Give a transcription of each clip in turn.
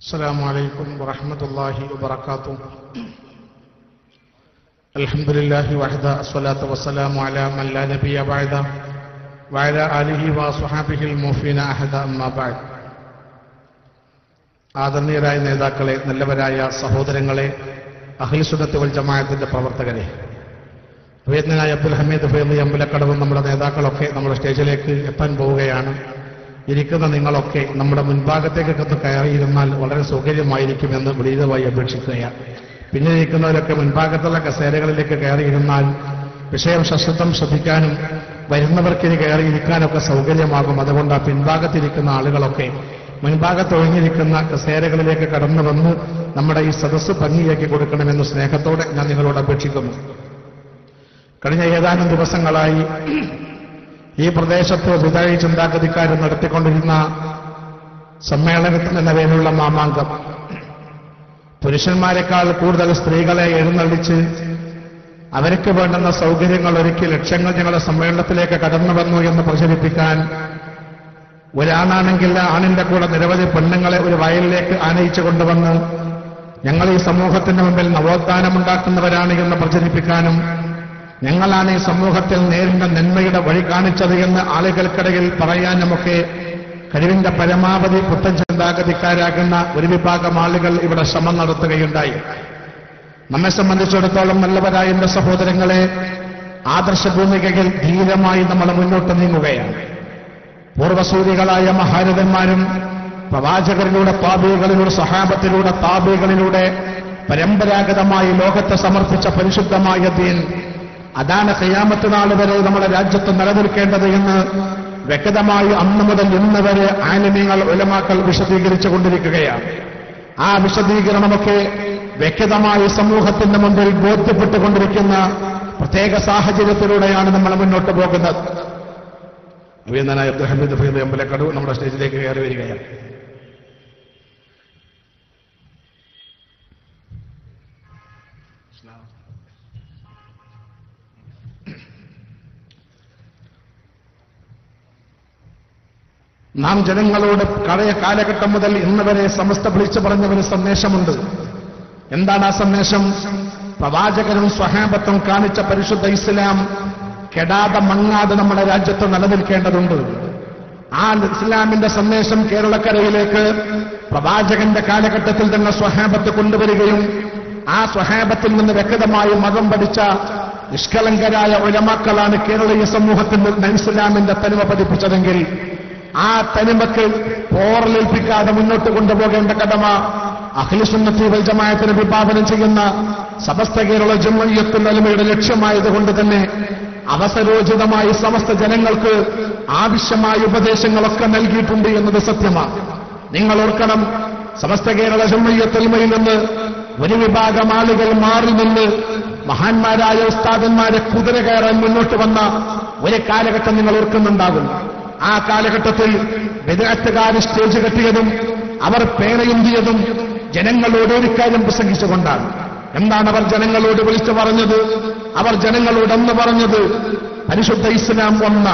السلام عليكم ورحمة الله وبركاته الحمد لله وحده الصلاة والسلام على من لا نبي بعده وعلى آله وصحابه الموفين أحد أما بعد ആദരണീയരായ നേതാക്കളെ നല്ലവരായ സഹോദരങ്ങളെ അഖിൽസുദത്ത് വൽ ജമാഅത്തിന്റെ പ്രവർത്തകരെ വേദനായ അബ്ദുൽ ഹമീദ് ഫൈലി അമ്പലക്കടവും നമ്മുടെ നേതാക്കളൊക്കെ നമ്മുടെ സ്റ്റേജിലേക്ക് എത്താൻ പോവുകയാണ് ഇരിക്കുന്ന നിങ്ങളൊക്കെ നമ്മുടെ മുൻഭാഗത്തേക്കൊക്കെ കയറിയിരുന്നാൽ വളരെ സൗകര്യമായിരിക്കുമെന്ന് വിനീതമായി അപേക്ഷിക്കുകയാണ്. പിന്നെ ഇരിക്കുന്നവരൊക്കെ മുൻഭാഗത്തുള്ള കസേരകളിലേക്ക് കയറിയിരുന്നാൽ വിഷയം സശ്രദ്ധം ശ്രദ്ധിക്കാനും വരുന്നവർക്കിനി കയറിയിരിക്കാനൊക്കെ സൗകര്യമാകും. അതുകൊണ്ട് ആ പിൻഭാഗത്തിരിക്കുന്ന ആളുകളൊക്കെ മുൻഭാഗത്ത് ഒഴിഞ്ഞിരിക്കുന്ന കസേരകളിലേക്ക് കടന്നു വന്ന് നമ്മുടെ ഈ സദസ്സ് ഭംഗിയാക്കി കൊടുക്കണമെന്ന് സ്നേഹത്തോടെ ഞാൻ നിങ്ങളോട് അപേക്ഷിക്കുന്നു. കഴിഞ്ഞ ഏതാനും ദിവസങ്ങളായി ഈ പ്രദേശത്ത് വിതായി ചിന്താഗതിക്കാർ നടത്തിക്കൊണ്ടിരുന്ന സമ്മേളനത്തിൽ എന്ന പേരിലുള്ള മാമാങ്കം. പുരുഷന്മാരെക്കാൾ കൂടുതൽ സ്ത്രീകളെ എഴുന്നള്ളിച്ച് അവർക്ക് വേണ്ടുന്ന സൗകര്യങ്ങൾ ഒരുക്കി ലക്ഷങ്ങൾ ഞങ്ങളുടെ സമ്മേളനത്തിലേക്ക് കടന്നു വന്നു എന്ന് പ്രചരിപ്പിക്കാൻ ഒരാണാണെങ്കിൽ ആണിന്റെ കൂടെ നിരവധി പെണ്ണുങ്ങളെ ഒരു വയലിലേക്ക് ആനയിച്ചു കൊണ്ടുവന്ന് ഞങ്ങൾ ഈ സമൂഹത്തിന്റെ മുമ്പിൽ നവോത്ഥാനമുണ്ടാക്കുന്നവരാണ് എന്ന് പ്രചരിപ്പിക്കാനും ഞങ്ങളാണ് ഈ സമൂഹത്തിൽ നേരിന്റെ നന്മയുടെ വഴി കാണിച്ചത് എന്ന് ആളുകൾക്കിടയിൽ പറയാൻ നമുക്ക് കഴിവിന്റെ പരമാവധി പുത്തൻ ചിന്താഗതിക്കാരാകുന്ന ഒരു വിഭാഗം ആളുകൾ ഇവിടെ ശ്രമം നടത്തുകയുണ്ടായി. നമ്മെ സംബന്ധിച്ചിടത്തോളം നല്ലവരായ എന്റെ സഹോദരങ്ങളെ ആദർശഭൂമികയിൽ ധീരമായി നമ്മൾ മുന്നോട്ട് നീങ്ങുകയാണ്. പൂർവസൂരികളായ മഹാരഥന്മാരും പ്രവാചകരിലൂടെ താബികളിലൂടെ സഹാബത്തിലൂടെ താബികളിലൂടെ പരമ്പരാഗതമായി ലോകത്തെ സമർപ്പിച്ച പരിശുദ്ധമായ ദീൻ അതാണ് കയ്യാമത്ത് നാൾ വരെ നമ്മുടെ രാജ്യത്ത് നിലനിൽക്കേണ്ടത് എന്ന് വ്യക്തമായി അന്ന് മുതൽ ഇന്ന് വരെ ആനിമ്യങ്ങൾ ഉലമാക്കൾ വിശദീകരിച്ചു കൊണ്ടിരിക്കുകയാണ്. ആ വിശദീകരണമൊക്കെ വ്യക്തമായി സമൂഹത്തിന്റെ മുമ്പിൽ ബോധ്യപ്പെട്ടുകൊണ്ടിരിക്കുന്ന പ്രത്യേക സാഹചര്യത്തിലൂടെയാണ് നമ്മൾ മുന്നോട്ട് പോകുന്നത്. അഭിനന്ദനായ അബ്ദുഹമ്മദ് ഫൈദ് അമ്പലക്കടു നമ്മുടെ സ്റ്റേജിലേക്ക് കയറി വരികയാണ്. നാം ജനങ്ങളോട് പഴയ കാലഘട്ടം മുതൽ ഇന്നവരെ സമസ്ത വിളിച്ചു പറഞ്ഞ ഒരു സന്ദേശമുണ്ട്. എന്താണ് ആ സന്ദേശം? പ്രവാചകനും സ്വഹാബത്തും കാണിച്ച പരിശുദ്ധ ഇസ്ലാം കെടാതെ മങ്ങാതെ നമ്മുടെ രാജ്യത്ത് നിലനിൽക്കേണ്ടതുണ്ട്. ആ ഇസ്ലാമിന്റെ സന്ദേശം കേരളക്കരയിലേക്ക് പ്രവാചകന്റെ കാലഘട്ടത്തിൽ തന്നെ സ്വഹാബത്ത് കൊണ്ടുവരികയും ആ സ്വഹാബത്തിൽ നിന്ന് വ്യക്തമായി മതം പഠിച്ച നിഷ്കളങ്കരായ ഉലമാക്കളാണ് കേരളീയ സമൂഹത്തിൽ ഇസ്ലാമിന്റെ തനിമ പതിപ്പിച്ചതെങ്കിൽ ആ തനിമക്ക് പോറലേൽപ്പിക്കാതെ മുന്നോട്ട് കൊണ്ടുപോകേണ്ട കടമ അഖിലുസുന്നത്തി വൈജമായത്തിന് വിഭാവനം ചെയ്യുന്ന സമസ്ത കേരള ജമ്മയ്യത്തുൽ അലമയുടെ ലക്ഷ്യമായതുകൊണ്ട് തന്നെ അവസരോചിതമായി സമസ്ത ജനങ്ങൾക്ക് ആവശ്യമായ ഉപദേശങ്ങളൊക്കെ നൽകിയിട്ടുണ്ട് എന്നത് സത്യമാണ്. നിങ്ങൾ ഓർക്കണം സമസ്ത കേരള ജമ്മയ്യത്തൽമയിൽ നിന്ന് ഒരു വിഭാഗം ആളുകൾ മാറി നിന്ന് മഹാന്മാരായ ഉസ്താദന്മാരെ കുതിര കയറാൻ മുന്നോട്ട് വന്ന ഒരു കാലഘട്ടം നിങ്ങൾ ഓർക്കുന്നുണ്ടാകും. ആ കാലഘട്ടത്തിൽ വിദഗ്ധകാർ സ്റ്റേജ് കെട്ടിയതും അവർ പേനയുന്തിയതും ജനങ്ങളോട് ഒരു കാര്യം പ്രസംഗിച്ചുകൊണ്ടാണ്. എന്താണ് അവർ ജനങ്ങളോട് വിളിച്ചു പറഞ്ഞത്? അവർ ജനങ്ങളോട് അന്ന് പറഞ്ഞത് പരിശുദ്ധ ഇസ്ലാം വന്ന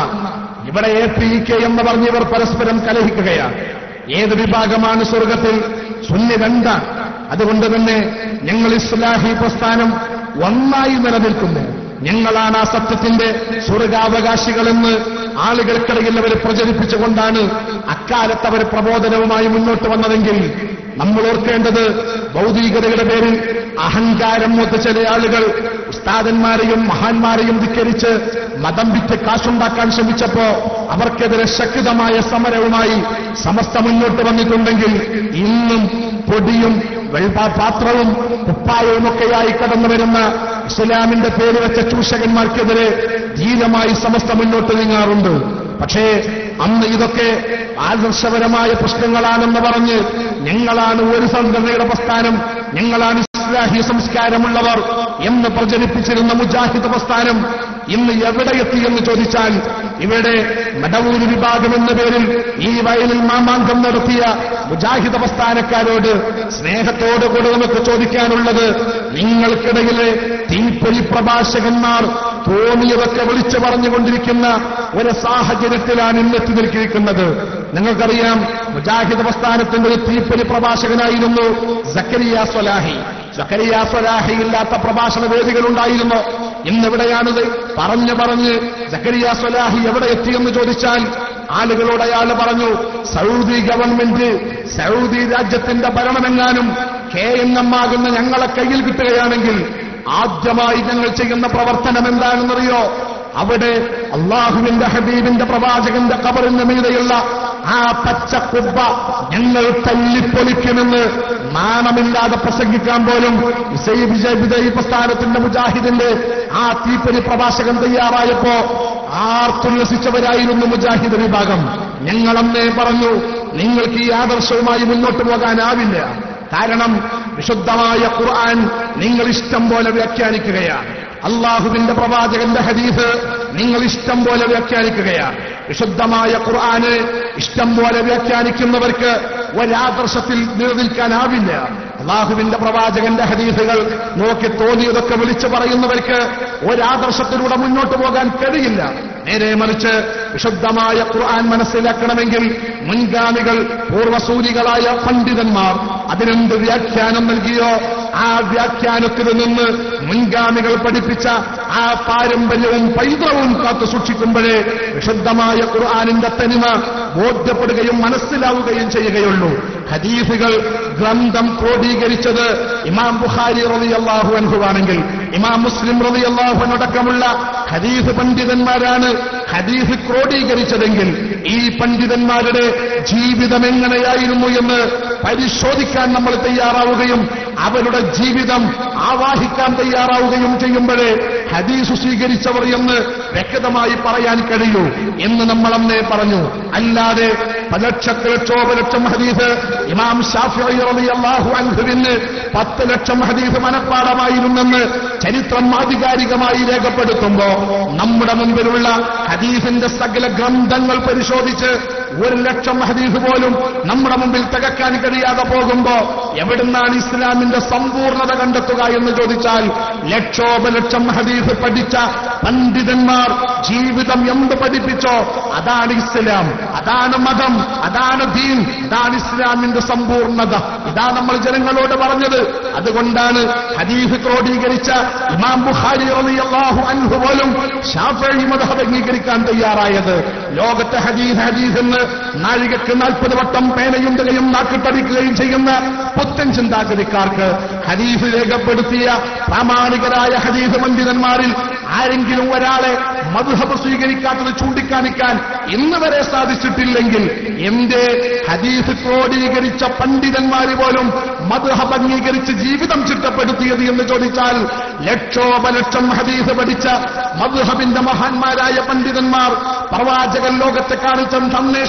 ഇവിടെ എ പി കെ എന്ന് പറഞ്ഞ് ഇവർ പരസ്പരം കലഹിക്കുകയാണ്. ഏത് വിഭാഗമാണ് സ്വർഗത്തിൽ? സുന്നി രണ്ടാണ് അതുകൊണ്ട് തന്നെ ഞങ്ങൾ ഇസ്ലാഹി പ്രസ്ഥാനം ഒന്നായി നിലനിൽക്കുന്നു. ഞങ്ങളാണ് ആ സത്യത്തിന്റെ സ്വർഗാവകാശികളെന്ന് ആളുകൾക്കിടയിൽ അവർ പ്രചരിപ്പിച്ചുകൊണ്ടാണ് അക്കാലത്ത് അവർ പ്രബോധനവുമായി മുന്നോട്ട് വന്നതെങ്കിൽ നമ്മൾ ഓർക്കേണ്ടത് ഭൗതികതയുടെ പേരിൽ അഹങ്കാരം മൊത്ത ചില ആളുകൾ ഉസ്താദന്മാരെയും മഹാന്മാരെയും ധിക്കരിച്ച് മതം വിറ്റ് കാശുണ്ടാക്കാൻ ശ്രമിച്ചപ്പോ അവർക്കെതിരെ ശക്തമായ സമരവുമായി സമസ്ത മുന്നോട്ട് വന്നിട്ടുണ്ടെങ്കിൽ ഇന്നും പൊടിയും വെള്ളപാത്രവും കുപ്പായവുമൊക്കെയായി കടന്നു വരുന്ന ഇസ്ലാമിന്റെ പേര് വെച്ച ചൂഷകന്മാർക്കെതിരെ ധീരമായി സമസ്ത മുന്നോട്ട് നീങ്ങാറുണ്ട്. പക്ഷേ അന്ന് ഇതൊക്കെ ആദർശപരമായ പ്രശ്നങ്ങളാണെന്ന് പറഞ്ഞ് ഞങ്ങളാണ് ഒരു സംഘടനയുടെ പ്രസ്ഥാനം ഞങ്ങളാണ് ഇസ്ലാഹി സംസ്കാരമുള്ളവർ എന്ന് പ്രചരിപ്പിച്ചിരുന്ന മുജാഹിദ് പ്രസ്ഥാനം ഇന്ന് എവിടെ എത്തിയെന്ന് ചോദിച്ചാൽ ഇവിടെ മടവൂര് വിഭാഗം എന്ന പേരിൽ ഈ വയലിൽ മാമാങ്കം നടത്തിയ മുജാഹിദ് പ്രസ്ഥാനക്കാരോട് സ്നേഹത്തോടുകൂടി നമുക്ക് ചോദിക്കാനുള്ളത് നിങ്ങൾക്കിടയിലെ തീപ്പൊരി പ്രഭാഷകന്മാർ തോന്നിയതൊക്കെ വിളിച്ചു പറഞ്ഞുകൊണ്ടിരിക്കുന്ന ഒരു സാഹചര്യത്തിലാണ് ഇന്നെത്തി നിൽക്കിയിരിക്കുന്നത്. നിങ്ങൾക്കറിയാം മുജാഹിദ് പ്രസ്ഥാനത്തിന്റെ ഒരു തീപ്പൊരി പ്രഭാഷകനായിരുന്നു സക്കരിയ സ്വലാഹി. സക്കരിയ പ്രഭാഷണ വേദികളുണ്ടായിരുന്നു. ഇന്നെവിടെയാണിത്? പറഞ്ഞു പറഞ്ഞ് സക്കരിയ സ്വലാഹി എവിടെ എത്തിയെന്ന് ചോദിച്ചാൽ ആളുകളോട് അയാൾ പറഞ്ഞു സൗദി ഗവൺമെന്റ് സൗദി രാജ്യത്തിന്റെ ഭരണമെങ്ങാനും കെ എൻ എം ആകുന്ന ഞങ്ങളെ കയ്യിൽ കിട്ടുകയാണെങ്കിൽ ആദ്യമായി ഞങ്ങൾ ചെയ്യുന്ന പ്രവർത്തനം എന്താണെന്നറിയോ? അവിടെ അള്ളാഹുവിന്റെ ഹബീബിന്റെ പ്രവാചകന്റെ കബറിന് മീതെയുള്ള ആ പച്ച കുബ്ബ ഞങ്ങൾ തല്ലിപ്പൊലിക്കുമെന്ന് നാണമില്ലാതെ പ്രസംഗിക്കാൻ പോലും വിജയ് പ്രസ്ഥാനത്തിന്റെ മുജാഹിദിന്റെ ആ തീപ്പൊരി പ്രഭാഷകൻ തയ്യാറായപ്പോ ആർത്തുല്ലസിച്ചവരായിരുന്നു മുജാഹിദ് വിഭാഗം. ഞങ്ങളന്നേ പറഞ്ഞു നിങ്ങൾക്ക് ഈ ആദർശവുമായി മുന്നോട്ട് പോകാനാവില്ല. കാരണം വിശുദ്ധമായ ഖുർആൻ നിങ്ങൾ ഇഷ്ടം പോലെ വ്യാഖ്യാനിക്കുകയാണ്. അള്ളാഹുവിന്റെ പ്രവാചകന്റെ ഹദീസ് നിങ്ങൾ ഇഷ്ടം പോലെ വ്യാഖ്യാനിക്കുകയാണ്. വിശുദ്ധമായ ഖുർആന് ഇഷ്ടം പോലെ വ്യാഖ്യാനിക്കുന്നവർക്ക് ഒരാദർശത്തിൽ നിലനിൽക്കാനാവില്ല. അള്ളാഹുവിന്റെ പ്രവാചകന്റെ ഹദീസുകൾ നോക്കി തോന്നിയതൊക്കെ വിളിച്ചു പറയുന്നവർക്ക് ഒരാദർശത്തിലൂടെ മുന്നോട്ട് പോകാൻ കഴിയില്ല. നേരെ മറിച്ച് വിശുദ്ധമായ ഖുർആൻ മനസ്സിലാക്കണമെങ്കിൽ മുൻഗാമികൾ പൂർവസൂരികളായ പണ്ഡിതന്മാർ അതിനെന്ത് വ്യാഖ്യാനം നൽകിയോ ആ വ്യാഖ്യാനത്തിൽ നിന്ന് മുൻഗാമികൾ പഠിപ്പിച്ച ആ പാരമ്പര്യവും പൈതൃകവും കാത്തു സൂക്ഷിക്കുമ്പോഴേ വിശുദ്ധമായ ഖുർആാനിന്റെ തനിമ ബോധ്യപ്പെടുകയും മനസ്സിലാവുകയും ചെയ്യുകയുള്ളൂ. ഹദീഫുകൾ ഗ്രന്ഥം ക്രോഡീകരിച്ചത് ഇമാം ബുഖാരി റതി അള്ളാഹു അൻഹുവാണെങ്കിൽ ഇമാം മുസ്ലിം റതി അള്ളാഹു അടക്കമുള്ള ഹദീഫ് പണ്ഡിതന്മാരാണ് ഹദീഫ് ക്രോഡീകരിച്ചതെങ്കിൽ ഈ പണ്ഡിതന്മാരുടെ ജീവിതം എങ്ങനെയായിരുന്നു എന്ന് പരിശോധിക്കാൻ നമ്മൾ തയ്യാറാവുകയും അവരുടെ ജീവിതം ആവാഹിക്കാൻ തയ്യാറാവുകയും ചെയ്യുമ്പോഴേ ഹദീസ് സ്വീകരിച്ചവർ എന്ന് വ്യക്തമായി പറയാൻ കഴിയൂ എന്ന് നമ്മൾ അന്നേ പറഞ്ഞു. അല്ലാതെ പലക്ഷത്തി ലക്ഷോപലക്ഷം ഹദീസ് ഇമാം ഷാഫിഅള്ളാഹു അൻഹുവിന് പത്ത് ലക്ഷം ഹദീസ് മനഃപ്പാടമായിരുന്നെന്ന് ചരിത്രം ആധികാരികമായി രേഖപ്പെടുത്തുമ്പോ നമ്മുടെ മുമ്പിലുള്ള ഹദീസിന്റെ സകല ഗ്രന്ഥങ്ങൾ പരിശോധിച്ച് ഒരു ലക്ഷം ഹദീസ് പോലും നമ്മുടെ മുമ്പിൽ തികക്കാൻ കഴിയാതെ പോകുമ്പോ എവിടുന്നാണ് ഇസ്ലാമിന്റെ സമ്പൂർണത കണ്ടെത്തുക എന്ന് ചോദിച്ചാൽ ലക്ഷോപലക്ഷം ഹദീസ് പഠിച്ച പണ്ഡിതന്മാർ ജീവിതം എന്ത് പഠിപ്പിച്ചോ അതാണ് ഇസ്ലാം അതാണ് മതം അതാണ് ദീൻ അതാണ് ഇസ്ലാമിന്റെ സമ്പൂർണത. ഇതാ നമ്മൾ ജനങ്ങളോട് പറഞ്ഞത്. അതുകൊണ്ടാണ് ഹദീഫ് ക്രോഡീകരിച്ച ഇമാം ബുഖാരി റളിയല്ലാഹു അൻഹു പോലും ഷാഫി മതഹബ് അംഗീകരിക്കാൻ തയ്യാറായത്. ലോകത്തെ ഹദീസ് ഹദീസ് എന്ന് നാഴികക്ക് നാൽപ്പത് വട്ടം പേനയുണ്ടുകയും നാക്കിട്ടടിക്കുകയും ചെയ്യുന്ന പുത്തൻ ചിന്താഗതിക്കാർക്ക് ഹദീഫ് രേഖപ്പെടുത്തിയ പ്രാമാണികരായ ഹദീഫ് പണ്ഡിതന്മാരിൽ ആരെങ്കിലും ഒരാളെ മധുഹബ് സ്വീകരിക്കാത്തത് ചൂണ്ടിക്കാണിക്കാൻ ഇന്ന് വരെ സാധിച്ചിട്ടില്ലെങ്കിൽ എന്റെ ഹദീസ് ക്രോഡീകരിച്ച പണ്ഡിതന്മാര് പോലും മധുഹബ് അംഗീകരിച്ച് ജീവിതം ചിട്ടപ്പെടുത്തിയത് എന്ന് ചോദിച്ചാൽ ലക്ഷോപലക്ഷം ഹദീസ് പഠിച്ച മധുഹബിന്റെ മഹാന്മാരായ പണ്ഡിതന്മാർ പ്രവാചകൻ ലോകത്തെ കാണിച്ച സന്ദേശം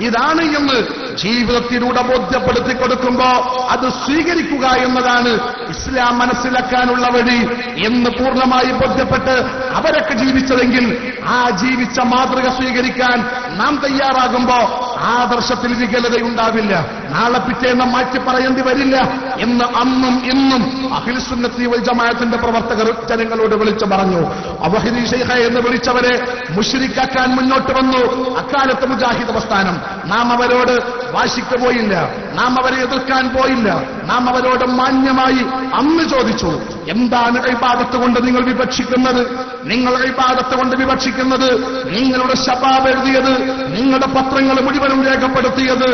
ഇതാണ് എന്ന് ജീവിതത്തിലൂടെ ബോധ്യപ്പെടുത്തി കൊടുക്കുമ്പോ അത് സ്വീകരിക്കുക എന്നതാണ് ഇസ്ലാം മനസ്സിലാക്കാനുള്ള വഴി എന്ന് പൂർണമായി ബോധ്യപ്പെട്ട് അവരൊക്കെ ജീവിച്ചതെങ്കിൽ ആ ജീവിച്ച മാതൃക സ്വീകരിക്കാൻ നാം തയ്യാറാകുമ്പോ ആദർശത്തിൽ വികലതയുണ്ടാവില്ല. നാളെ പിറ്റേന്ന് മാറ്റി പറയേണ്ടി വരില്ല. എന്ന് അന്നും ഇന്നും അഖിൽസുന്നത്തി വൽ ജമാഅത്തിന്റെ പ്രവർത്തകർ ജനങ്ങളോട് വിളിച്ചു പറഞ്ഞു അവഹിദി ഷെയ്ഖ എന്ന് വിളിച്ചവരെ മുഷരിക്കാക്കാൻ മുന്നോട്ട് വന്നു. അക്കാലത്ത് മുജാഹിദ് പ്രസ്ഥാനം. നാം അവരോട് വാശിക്ക് പോയില്ല. നാം അവരെ എതിർക്കാൻ പോയില്ല. നാം അവരോട് മാന്യമായി അന്ന് ചോദിച്ചു എന്താണ് ഇബാദത്ത് കൊണ്ട് നിങ്ങൾ വിപക്ഷിക്കുന്നത് നിങ്ങൾ ഇബാദത്ത് കൊണ്ട് വിപക്ഷിക്കുന്നത് നിങ്ങളുടെ ശബാബ് എഴുതിയത് നിങ്ങളുടെ പത്രങ്ങൾ മുഴുവനും രേഖപ്പെടുത്തിയത്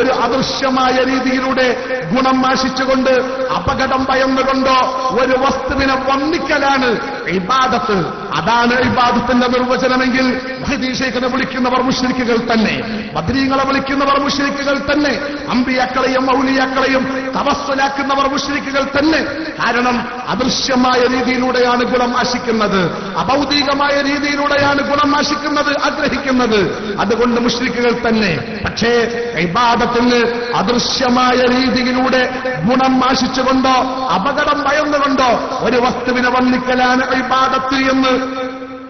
ഒരു അദൃശ്യമായ രീതിയിലൂടെ ഗുണം ആശിച്ചുകൊണ്ട് അപകടം ഭയന്നുകൊണ്ടോ ഒരു വസ്തുവിനെ വന്നിക്കലാണ് ഇബാദത്ത്. അതാണ് ഇബാദത്തിന്റെ നിർവചനമെങ്കിൽ മഹദീഷേഖനെ വിളിക്കുന്നവർ മുഷ്രിക്കുകൾ തന്നെ ബദ്രീങ്ങളെ വിളിക്കുന്നവർ മുഷ്രിക്കുകൾ തന്നെ അമ്പിയാക്കളെയും മൗലിയാക്കളെയും തപസ്വലാക്കുന്നവർ മുഷ്രിക്കുകൾ തന്നെ. കാരണം അദൃശ്യമായ രീതിയിലൂടെയാണ് ഗുണം ആശിക്കുന്നത് അഭൗതികമായ രീതിയിലൂടെയാണ് ഗുണം ആശിക്കുന്നത് ആഗ്രഹിക്കുന്നത്. അതുകൊണ്ട് മുഷ്രിക്കുകൾ തന്നെ. പക്ഷേ ഇബാദത്തിന് അദൃശ്യമായ രീതിയിലൂടെ ഗുണം ആശിച്ചുകൊണ്ടോ അപകടം ഭയന്നുകൊണ്ടോ ഒരു വസ്തുവിനെ വന്നിക്കലാണ് ഇബാദത്ത് എന്ന്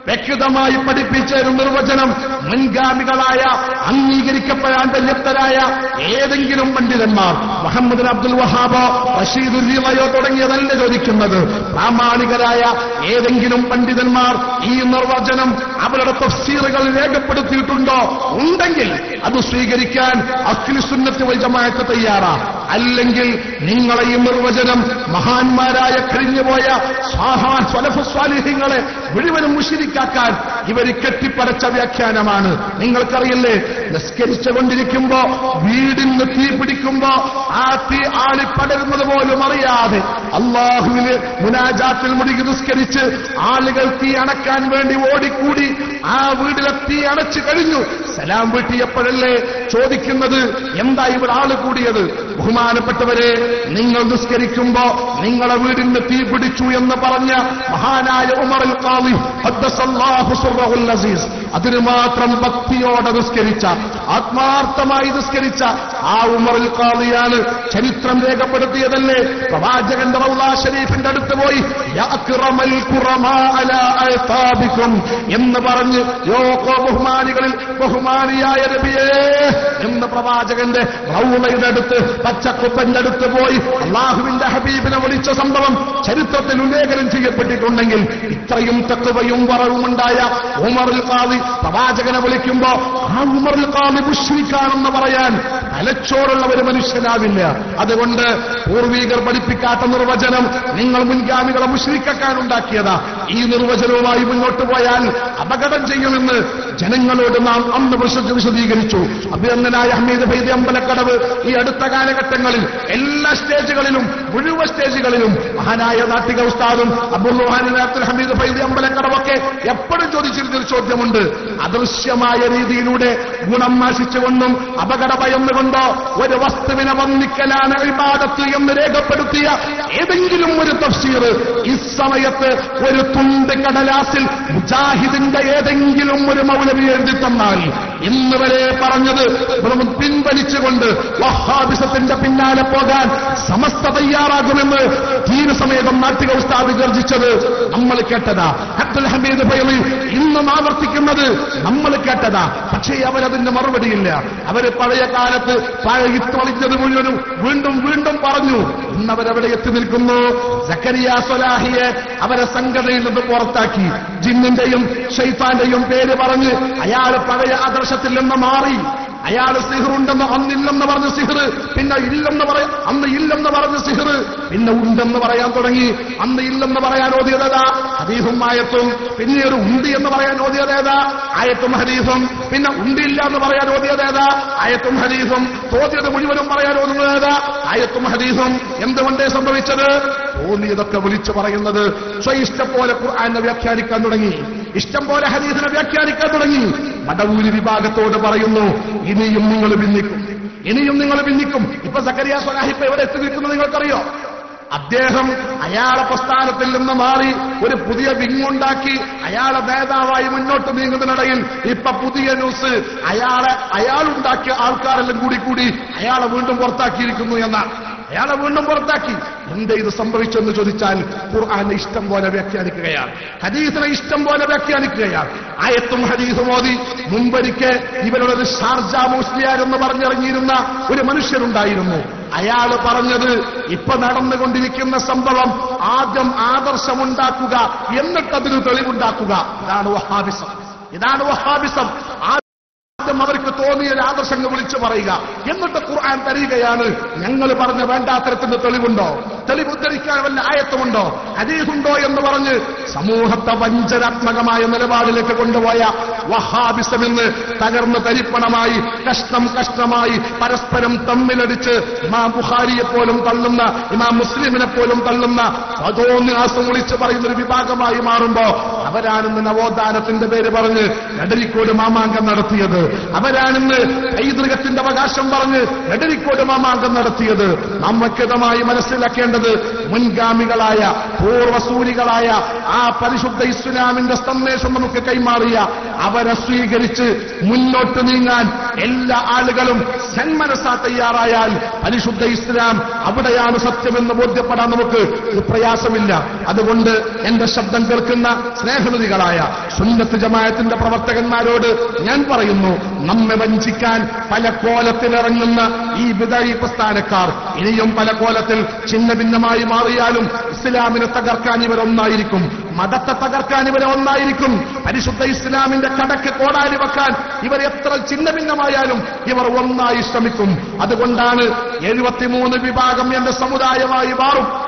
വ്യക്തമായി പഠിപ്പിച്ച ഒരു നിർവചനം മുൻഗാമികളായ അംഗീകരിക്കപ്പെടാൻ വല്യത്തരായ ഏതെങ്കിലും പണ്ഡിതന്മാർ മുഹമ്മദ് അബ്ദുൽ വഹാബോ ബഷീദുല്ലയോ തുടങ്ങിയതല്ല ചോദിക്കുന്നത്. പ്രാമാണികരായ ഏതെങ്കിലും പണ്ഡിതന്മാർ ഈ നിർവചനം അവരുടെ തഫ്സീറുകൾ രേഖപ്പെടുത്തിയിട്ടുണ്ടോ? ഉണ്ടെങ്കിൽ അത് സ്വീകരിക്കാൻ അഖിലുസുന്നത്ത് വൈജമായത്ത് തയ്യാറാ. അല്ലെങ്കിൽ നിങ്ങളെ ഈ നിർവചനം മഹാന്മാരായ കഴിഞ്ഞുപോയ സ്വലഫസ്വാലിഹ്യങ്ങളെ മുഴുവനും മുഷിരിക്കാക്കാൻ ഇവർ കെട്ടിപ്പടച്ച വ്യാഖ്യാനമാണ്. നിങ്ങൾക്കറിയില്ലേ? നിസ്കരിച്ചു കൊണ്ടിരിക്കുമ്പോ വീടിന് തീ പിടിക്കുമ്പോ ആ തീ ആളിപ്പടരുന്നത് പോലും അറിയാതെ അള്ളാഹുവിന് മുനാജാത്തിൽ മുഴുകി നിസ്കരിച്ച് ആളുകൾ തീ അണക്കാൻ വേണ്ടി ഓടിക്കൂടി ആ വീടിലെ തീ അണച്ചു കഴിഞ്ഞു. സലാം വീട്ടിയപ്പോഴല്ലേ ചോദിക്കുന്നത് എന്താ ഇവിടെ ആൾ കൂടിയത്? ബഹുമാനപ്പെട്ടവരെ നിങ്ങൾ നിസ്കരിക്കുമ്പോ നിങ്ങളെ വീടിന് തീ പിടിച്ചു എന്ന് പറഞ്ഞ മഹാനായ ഉമറിൽ സുർറഹുൽ അസീസ്. അതിന് മാത്രം ഭക്തിയോടെ നിസ്കരിച്ച ആത്മാർത്ഥമായി നിസ്കരിച്ച ആ ഉമറുൽ കാളിയാണ് ചരിത്രം രേഖപ്പെടുത്തിയതല്ലേ? പ്രവാചകന്റെ റൗള ഷരീഫിന്റെ അടുത്ത് പോയി യാ എന്ന് പറഞ്ഞ് യോക്കോ ബഹുമാനികളിൽ ബഹുമാനിയായ നബിയേ പ്രവാചകന്റെ റൗമയുടെ അടുത്ത് പച്ചക്കുപ്പന്റെ അടുത്ത് പോയി അള്ളാഹുവിന്റെ ഹബീബിനെ വിളിച്ച സംഭവം ചരിത്രത്തിൽ ഉല്ലേഖനം ചെയ്യപ്പെട്ടിട്ടുണ്ടെങ്കിൽ ഇത്രയും തക്കവയും വറവുമുണ്ടായ ഉമറിൽ കാവി പ്രവാചകനെ വിളിക്കുമ്പോ ആ ഉമറിൽ കാവി മുഷ്രിക്കാണെന്ന് പറയാൻ തലച്ചോറുള്ള ഒരു മനുഷ്യനാവില്ല. അതുകൊണ്ട് പൂർവീകർ പഠിപ്പിക്കാത്ത നിർവചനം നിങ്ങൾ മുൻഗാമികളെ മുഷ്രിക്കാൻ ഉണ്ടാക്കിയതാ. ഈ നിർവചനവുമായി മുന്നോട്ട് പോയാൽ അപകടം ചെയ്യുമെന്ന് ജനങ്ങളോട് നാം അന്ന് പ്രശ്നം വിശദീകരിച്ചു. അഭിനന്ദനായ ഹമീദ് ഫൈദി അമ്പലക്കടവ് ഈ അടുത്ത കാലഘട്ടങ്ങളിൽ എല്ലാ സ്റ്റേജുകളിലും മുഴുവൻ സ്റ്റേജുകളിലും മഹാനായ നാട്ടിക ഉസ്താദും അബ്ദുൽ ഹമീദ് ഫൈദി അമ്പലക്കടവൊക്കെ എപ്പോഴും ചോദിച്ചിരുന്നൊരു ചോദ്യമുണ്ട്. അദൃശ്യമായ രീതിയിലൂടെ ഗുണം നാശിച്ചുകൊണ്ടും അപകട ഭയന്നുകൊണ്ടോ ഒരു വസ്തുവിനെ വന്നിക്കലാണ് ഇബാദത്ത് എന്ന് രേഖപ്പെടുത്തിയ ഏതെങ്കിലും ഒരു തഫ്സീർ ഈ സമയത്ത് ഒരു തുണ്ട് കടലാസിൽ മുജാഹിദിന്റെ ഏതെങ്കിലും ഒരു മൗലവി എഴുതി തന്നാൽ ഇന്ന് വരെ പറഞ്ഞത് പിൻവലിച്ചുകൊണ്ട് വഹാബിസത്തിന്റെ പിന്നാലെ പോകാൻ സമസ്ത തയ്യാറാകുമെന്ന് ധീരസമേതം നാട്ടിക ഉസ്താദ് ഗർജിച്ചത് നമ്മൾ കേട്ടതാ. അബ്ദുൽ ഹമീദ് ഫൈലി ഇന്നും ആവർത്തിക്കുന്നത് നമ്മൾ കേട്ടതാ. പക്ഷേ അവരതിന്റെ മറുപടിയില്ല. അവർ പഴയ കാലത്ത് പഴകിത്തൊളിച്ചത് മുഴുവനും വീണ്ടും വീണ്ടും പറഞ്ഞു. ഇന്ന് അവരവിടെ എത്തി നിൽക്കുന്നു. സക്കരിയ സ്വലാഹിയെ അവരെ സംഘടനയിൽ നിന്ന് പുറത്താക്കി. ജിന്നിന്റെയും ഷെയ്ഫാന്റെയും പേര് പറഞ്ഞ് അയാൾ പഴയ ആദർശത്തിൽ നിന്ന് മാറി. അയാൾ സിഹറുണ്ടെന്ന് അന്നില്ലെന്ന് പറഞ്ഞ സിഹർ പിന്നെ ഇല്ലെന്ന് പറയാം അന്ന് ഇല്ലെന്ന് പറഞ്ഞ സിഹർ പിന്നെ ഉണ്ടെന്ന് പറയാൻ തുടങ്ങി. അന്ന് ഇല്ലെന്ന് പറയാൻ ഓതിയതേതാ? ഹദീസും ആയത്തും. പിന്നെ ഒരു ഉണ്ട് എന്ന് പറയാൻ ഓതിയതേതാ? ആയത്തും ഹദീസും. പിന്നെ ഉണ്ടില്ല എന്ന് പറയാൻ ഓതിയതേതാ? ആയത്തും ഹദീസും. തോന്നിയത് മുഴുവനും പറയാൻ ഓതുന്നതേതാ? ആയത്തും ഹദീസും. എന്തുകൊണ്ടേ സംഭവിച്ചത്? തോന്നിയതൊക്കെ വിളിച്ചു പറയുന്നത് സ്വയിഷ്ടം പോലെ ഖുർആനെ വ്യാഖ്യാനിക്കാൻ തുടങ്ങി. ഇഷ്ടം പോലെ ഹദീസിനെ വ്യാഖ്യാനിക്കാൻ തുടങ്ങി. മടവൂരി വിഭാഗത്തോട് പറയുന്നു ഇനിയും നിങ്ങൾ ഭിന്നിക്കും. ഇനിയും നിങ്ങൾ ഭിന്നിക്കും. ഇപ്പൊ സക്കരിയ സ്വലാഹിപ്പ എവിടെ എത്തി നിൽക്കുന്നത് നിങ്ങൾക്കറിയോ? അദ്ദേഹം അയാളെ പ്രസ്ഥാനത്തിൽ നിന്ന് മാറി ഒരു പുതിയ വിങ്ങുണ്ടാക്കി അയാളെ നേതാവായി മുന്നോട്ട് നീങ്ങുന്നതിനിടയിൽ ഇപ്പൊ പുതിയ ന്യൂസ് അയാളെ അയാളുണ്ടാക്കിയ ആൾക്കാരെല്ലാം കൂടി കൂടി അയാളെ വീണ്ടും പുറത്താക്കിയിരിക്കുന്നു എന്നാണ്. അയാളെ വീണ്ടും പുറത്താക്കി. എന്ത് ഇത് സംഭവിച്ചെന്ന് ചോദിച്ചാൽ ഖുർആാനെ ഇഷ്ടം പോലെ വ്യാഖ്യാനിക്കുകയാണ്. ഹദീസിനെ ഇഷ്ടം പോലെ വ്യാഖ്യാനിക്കുകയാണ്. ആയത്തും ഹദീസും ഓതി മുമ്പൊരിക്കെ ഇവരുടെ ഷാർജ മുസ്ലിയാർ എന്ന് പറഞ്ഞിറങ്ങിയിരുന്ന ഒരു മനുഷ്യരുണ്ടായിരുന്നു. അയാൾ പറഞ്ഞത് ഇപ്പൊ നടന്നുകൊണ്ടിരിക്കുന്ന സംഭവം ആദ്യം ആദർശമുണ്ടാക്കുക എന്നിട്ടതിന് തെളിവുണ്ടാക്കുക. ഇതാണ് വഹാബിസം. ഇതാണ് വഹാബിസം. ആദ്യം അവർക്ക് തോന്നിയ ആദർശങ്ങൾ വിളിച്ചു പറയുക. എന്നിട്ട് ഖുർആൻ തരികയാണ്. ഞങ്ങൾ പറഞ്ഞ വേണ്ടാത്തരത്തിന്റെ തെളിവുണ്ടോ? തെളിവ് ഉദ്ധരിക്കാൻ വല്ല ആയത്വമുണ്ടോ ഹദീസുണ്ടോ എന്ന് പറഞ്ഞ് സമൂഹത്തെ വഞ്ചനാത്മകമായ നിലപാടിലേക്ക് കൊണ്ടുപോയ വഹാബിസം എന്ന് തകർന്ന് തരിപ്പണമായി കഷ്ണം കഷ്ണമായി പരസ്പരം തമ്മിലടിച്ച് ഇമാം ബുഖാരിയെ പോലും തള്ളുന്ന ഇമാം മുസ്ലിമിനെ പോലും തള്ളുന്ന സ്വതോന്യാസം വിളിച്ച് പറയുന്ന ഒരു വിഭാഗമായി മാറുമ്പോ അവരാണെന്ന് നവോത്ഥാനത്തിന്റെ പേര് പറഞ്ഞ് എടരിക്കോട് മാമാങ്കം നടത്തിയത്. അവരാണിന്ന് പൈതൃകത്തിന്റെ അവകാശം പറഞ്ഞ് എടരിക്കോട് മാമാങ്കം നടത്തിയത്. നാം വ്യക്തമായി മനസ്സിലാക്കേണ്ടത് മുൻഗാമികളായ പൂർവസൂരികളായ ആ പരിശുദ്ധ ഇസ്ലാമിന്റെ സന്ദേശം നമുക്ക് കൈമാറിയ അവരെ സ്വീകരിച്ച് മുന്നോട്ട് നീങ്ങാൻ എല്ലാ ആളുകളും സന്മനസ്സാ തയ്യാറായാൽ പരിശുദ്ധ ഇസ്ലാം അവിടെയാണ് സത്യമെന്ന് ബോധ്യപ്പെടാൻ നമുക്ക് പ്രയാസമില്ല. അതുകൊണ്ട് എന്റെ ശബ്ദം കേൾക്കുന്ന സ്നേഹനിധികളായ സുന്നത്ത് ജമായത്തിന്റെ പ്രവർത്തകന്മാരോട് ഞാൻ പറയുന്നു നമ്മെ വഞ്ചിക്കാൻ പല കോലത്തിലിറങ്ങുന്ന ഈ വിതഴി പ്രസ്ഥാനക്കാർ ഇനിയും പല കോലത്തിൽ ഛിന്ന ഭിന്നമായി മാറിയാലും ഇസ്ലാമിനെ തകർക്കാൻ ഇവരൊന്നായിരിക്കും മതത്തെ തകർക്കാൻ ഇവരെ ഒന്നായിരിക്കും. പരിശുദ്ധ ഇസ്ലാമിന്റെ കടക്ക് കോടാലി വെക്കാൻ ഇവർ എത്ര ചിന്ന ഭിന്നമായാലും ഇവർ ഒന്നായി ശ്രമിക്കും. അതുകൊണ്ടാണ് എഴുപത്തിമൂന്ന് വിഭാഗം എന്റെ സമുദായമായി മാറും.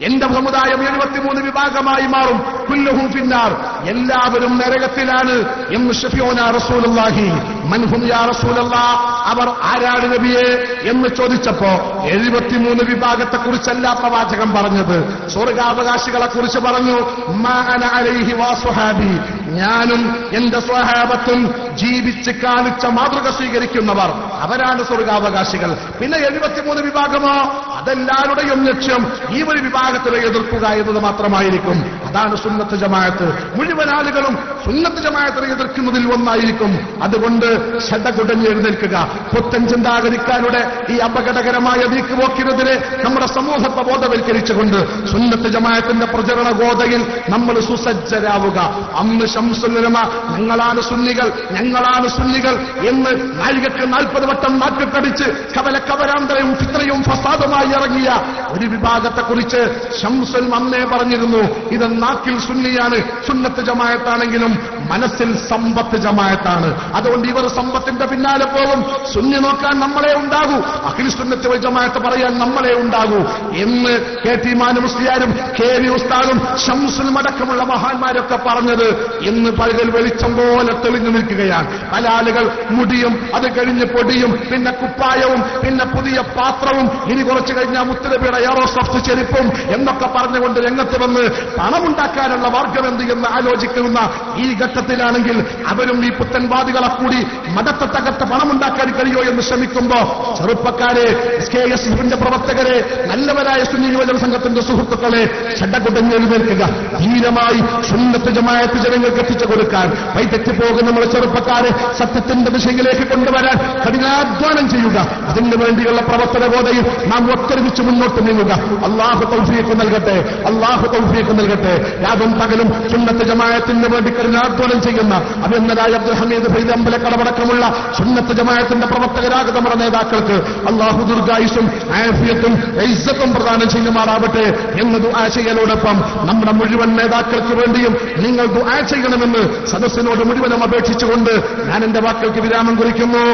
എന്റെ സമുദായം എഴുപത്തിമൂന്ന് വിഭാഗമായി മാറും. കുല്ലുഹും പിന്നാർ എല്ലാവരും നരകത്തിലാണ്. എന്ന് ഷഫിയോന റസൂലുള്ളാഹി. മൻഹും യാ റസൂലല്ലാ. അവർ ആരാണ് നബിയെ എന്ന് ചോദിച്ചപ്പോ എഴുപത്തിമൂന്ന് വിഭാഗത്തെ കുറിച്ചല്ല പ്രവാചകൻ പറഞ്ഞത്. സ്വർഗാവകാശികളെ കുറിച്ച് പറഞ്ഞു മാ അന അലൈഹി വാ സ്വഹാബി. ഞാനും എന്റെ സ്വഹാബത്തും ജീവിച്ച് കാണിച്ച മാതൃക സ്വീകരിക്കുന്നവർ അവരാണ് സ്വർഗാവകാശികൾ. പിന്നെ എഴുപത്തിമൂന്ന് വിഭാഗമോ? അതെല്ലാവരുടെയും ലക്ഷ്യം ഈ ഒരു വിഭാഗത്തിലെ എതിർക്കുക എന്നത് മാത്രമായിരിക്കും. അതാണ് സുന്നത്ത് ജമായത്ത് മുഴുവൻ ആളുകളും സുന്നത്ത് ജമാഅത്തിനെ എതിർക്കുന്നതിൽ ഒന്നായിരിക്കും. അതുകൊണ്ട് ശ്രദ്ധ കുടഞ്ഞു എഴുന്നേൽക്കുക. പുത്തൻ ചിന്താഗതിക്കാരുടെ ഈ അപകടകരമായ നീക്കുപോക്കിനെതിരെ നമ്മുടെ സമൂഹത്തെ ബോധവൽക്കരിച്ചുകൊണ്ട് സുന്നത്ത് ജമായത്തിന്റെ പ്രചരണ ഗോതയിൽ നമ്മൾ സുസജ്ജരാവുക. അന്ന് ശംസുലമ ഞങ്ങളാണ് സുന്നികൾ ഞങ്ങളാണ് സുന്നികൾ എന്ന് നാഴികക്ക് നാൽപ്പത് വട്ടം നാട്ടിട്ടടിച്ച് കവല കവരാന്തരയും ഫിത്രയും ഫസാദുമായി ഇറങ്ങിയ ഒരു വിഭാഗത്തെക്കുറിച്ച് ശംസുൽ അന്നേ പറഞ്ഞിരുന്നു. ഇത് നാക്കിൽ സുന്നിയാണ് സുന്നത്ത് ജമായത്താണെങ്കിലും മനസ്സിൽ സമ്പത്ത് ജമായത്താണ്. അതുകൊണ്ട് ഇവർ സമ്പത്തിന്റെ പിന്നാലെ പോകും. സുന്നി നോക്കാൻ നമ്മളെ ഉണ്ടാകൂ. അഖിൽ സുന്നത്ത് ജമായത്ത് പറയാൻ നമ്മളെ ഉണ്ടാകൂ. എന്ന് കെ ടി മാനു മുസ്ലിയാരും കെ വി ഉസ്താദും ഷംസുലും അടക്കമുള്ള മഹാന്മാരൊക്കെ പറഞ്ഞത് ഇന്ന് പകൽ വെളിച്ചം പോലെ തെളിഞ്ഞു നിൽക്കുകയാണ്. പല ആളുകൾ മുടിയും അത് കഴിഞ്ഞ് പൊടിയും പിന്നെ കുപ്പായവും പിന്നെ പുതിയ പാത്രവും ഇനി കുറച്ച് കഴിഞ്ഞാൽ മുത്തലബിയുടെ എയറോസോഫ്റ്റ് ചെരുപ്പും എന്നൊക്കെ പറഞ്ഞുകൊണ്ട് രംഗത്ത് വന്ന് പണമുണ്ടാക്കാനുള്ള മാർഗം എന്ത് എന്ന് ആലോചിക്കുന്ന ഈ ഘട്ടത്തിലാണെങ്കിൽ അവരും ഈ പുത്തൻവാദികളെ കൂടി മതത്തെ തകർത്ത് പണമുണ്ടാക്കാൻ കഴിയോ എന്ന് ശ്രമിക്കുമ്പോ ചെറുപ്പക്കാരെ കെ എസ് എഫിന്റെ പ്രവർത്തകരെ നല്ലവരായ സുന്നി യുവജന സംഘത്തിന്റെ സുഹൃത്തുക്കളെ ചട്ടക്കുട്ടഞ്ഞ് എഴുന്നേൽക്കുക. ധീരമായി സുന്നത്ത് ജമായത്ത് ജനങ്ങൾക്ക് എത്തിച്ചു കൊടുക്കാൻ. വൈതെറ്റിപ്പോകുന്ന നമ്മുടെ ചെറുപ്പക്കാരെ സത്യത്തിന്റെ ദിശയിലേക്ക് കൊണ്ടുവരാൻ കഠിനാധ്വാനം ചെയ്യുക. അതിനു വേണ്ടിയുള്ള പ്രവർത്തന ബോധയിൽ നാം ഒത്തൊരുമിച്ച് മുന്നോട്ട് നീങ്ങുക. അള്ളാഹു തൗഫീഖ് നൽകട്ടെ. അള്ളാഹു തൗഫീഖ് നൽകട്ടെ. രാവും പകലും സുന്നത്ത് ജമായത്തിന് വേണ്ടി കഠിനാധ്വാനം ചെയ്യുന്ന അഭിന്നരായ അബ്ദുൽ ഹമീദ് അമ്പല കടമടക്കമുള്ള സുന്നത്ത് ജമായത്തിന്റെ പ്രവർത്തകരാക നമ്മുടെ നേതാക്കൾക്ക് അള്ളാഹു ദുർഗായുസും ആഫിയത്തും ഐസത്തും പ്രദാനം ചെയ്യുമാറാവട്ടെ എന്ന് ദുആ ചെയ്യലോടൊപ്പം നമ്മുടെ മുഴുവൻ നേതാക്കൾക്ക് വേണ്ടിയും നിങ്ങൾ ദുആ ചെയ്യണമെന്ന് സദസ്സിനോട് മുഴുവനും അപേക്ഷിച്ചുകൊണ്ട് ഞാൻ എന്റെ വാക്കുകൾക്ക് വിരാമം കുറിക്കുന്നു.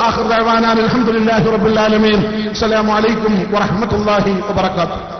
അലഹമുല്ലാഹി റബുല്ലാലമീൻ അസ്സലാമു അലൈക്കും വറഹ്മത്തുള്ളാഹി വബറകാതുഹു.